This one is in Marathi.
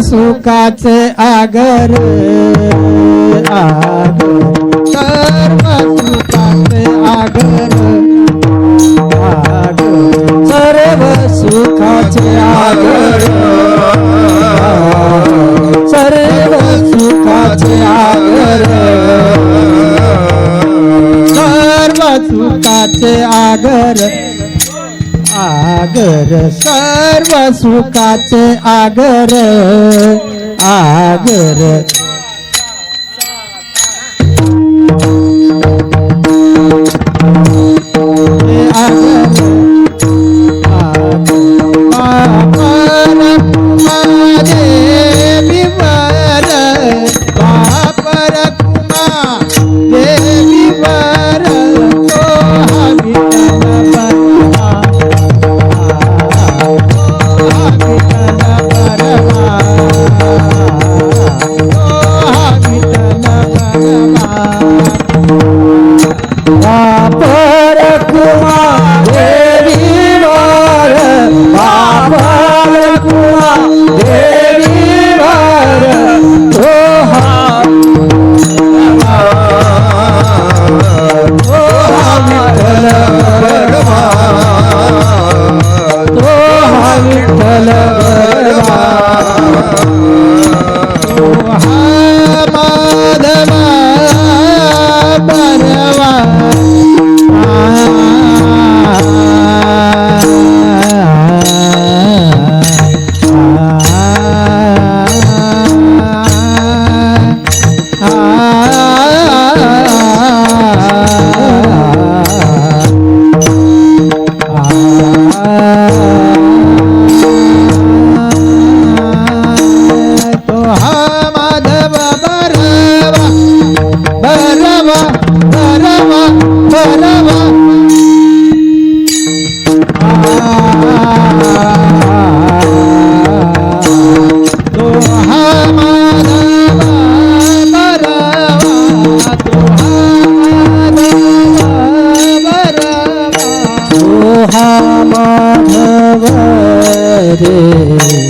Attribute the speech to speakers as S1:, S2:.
S1: सुखाच आगर आगर. सर्व सुखाच आगर आगर. सर्व सुखाचे आगर सर्व सुखाचे आगर. सर्व सुखाचे आगर. आगर सर्व सुखाचे आगर आगर Thank you. मोहा माधव रे